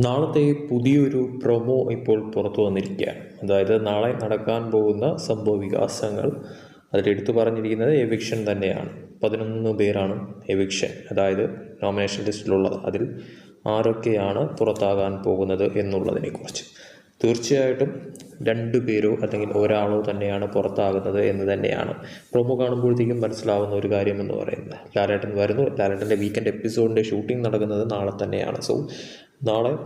നാളത്തെ പുതിയൊരു പ്രൊമോ ഇപ്പോൾ പുറത്തു വന്നിരിക്കുകയാണ്. അതായത് നാളെ നടക്കാൻ പോകുന്ന സംഭവ വികാസങ്ങൾ അതിലെടുത്തു പറഞ്ഞിരിക്കുന്നത് എവിക്ഷൻ തന്നെയാണ്. പതിനൊന്ന് പേരാണ് എവിക്ഷൻ അതായത് നോമിനേഷൻ ലിസ്റ്റിലുള്ളത് അതിൽ ആരൊക്കെയാണ് പുറത്താകാൻ പോകുന്നത് എന്നുള്ളതിനെക്കുറിച്ച്. തീർച്ചയായിട്ടും രണ്ട് പേരോ അല്ലെങ്കിൽ ഒരാളോ തന്നെയാണ് പുറത്താകുന്നത് എന്ന് തന്നെയാണ്. പ്രൊമോ കാണുമ്പോഴത്തേക്കും മനസ്സിലാവുന്ന ഒരു കാര്യം എന്ന് പറയുന്നത്. ലാലേട്ടൻ വരുന്നു. ലാലേട്ടന്റെ വീക്കെൻഡ് എപ്പിസോഡിന്റെ ഷൂട്ടിംഗ് നടക്കുന്നത് നാളെ തന്നെയാണ്. സോ നാളെ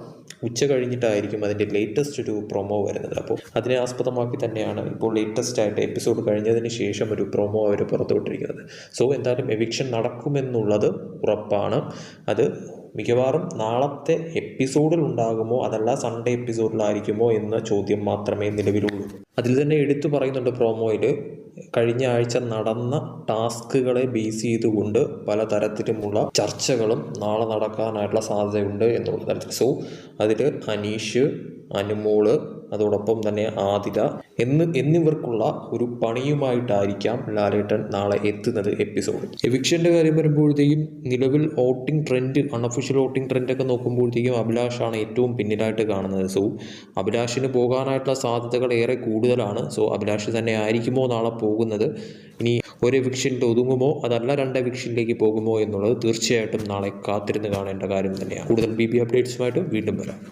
ഉച്ച കഴിഞ്ഞിട്ടായിരിക്കും അതിന്റെ ലേറ്റസ്റ്റ് ഒരു പ്രൊമോ വരുന്നത്. അപ്പോൾ അതിനെ ആസ്പദമാക്കി തന്നെയാണ് ഇപ്പോൾ ലേറ്റസ്റ്റ് ആയിട്ട് എപ്പിസോഡ് കഴിഞ്ഞതിന് ശേഷം ഒരു പ്രൊമോ അവർ പുറത്തുവിട്ടിരിക്കുന്നത്. സോ എന്തായാലും എവിക്ഷൻ നടക്കുമെന്നുള്ളത് ഉറപ്പാണ്. അത് മിക്കവാറും നാളത്തെ എപ്പിസോഡിൽ ഉണ്ടാകുമോ അതല്ല സൺഡേ എപ്പിസോഡിലായിരിക്കുമോ എന്ന ചോദ്യം മാത്രമേ നിലവിലുള്ളൂ. അതിൽ തന്നെ എടുത്തു പറയുന്നുണ്ട് പ്രൊമോയിൽ കഴിഞ്ഞ ആഴ്ച നടന്ന ടാസ്കുകളെ ബേസ് ചെയ്തുകൊണ്ട് പലതരത്തിലുമുള്ള ചർച്ചകളും നാളെ നടക്കാനായിട്ടുള്ള സാധ്യതയുണ്ട് എന്നുള്ള തരത്തിൽ. സോ അതിൽ അനീഷ് അനുമോൾ അതോടൊപ്പം തന്നെ ആതിര എന്ന് എന്നിവർക്കുള്ള ഒരു പണിയുമായിട്ടായിരിക്കാം ലാലേട്ടൻ നാളെ എത്തുന്നത് എപ്പിസോഡ് എവിക്ഷന്റെ കാര്യം വരുമ്പോഴത്തേക്കും നിലവിൽ വോട്ടിംഗ് ട്രെൻഡ് അൺഒഫീഷ്യൽ വോട്ടിംഗ് ട്രെൻഡൊക്കെ നോക്കുമ്പോഴത്തേക്കും അഭിലാഷാണ് ഏറ്റവും പിന്നിലായിട്ട് കാണുന്നത്. സോ അഭിലാഷിന് പോകാനായിട്ടുള്ള സാധ്യതകൾ ഏറെ കൂടുതലാണ്. സോ അഭിലാഷ് തന്നെ ആയിരിക്കുമോ നാളെ പോകുന്നത്? ഇനി ഒരു എവിക്ഷനിൽ ഒതുങ്ങുമോ? അതല്ല രണ്ട് എവിക്ഷനിലേക്ക് പോകുമോ എന്നുള്ളത് തീർച്ചയായിട്ടും നാളെ കാത്തിരുന്ന് കാണേണ്ട കാര്യം തന്നെയാണ്. കൂടുതൽ ബി ബി അപ്ഡേറ്റ്സുമായിട്ട് വീണ്ടും വരാം.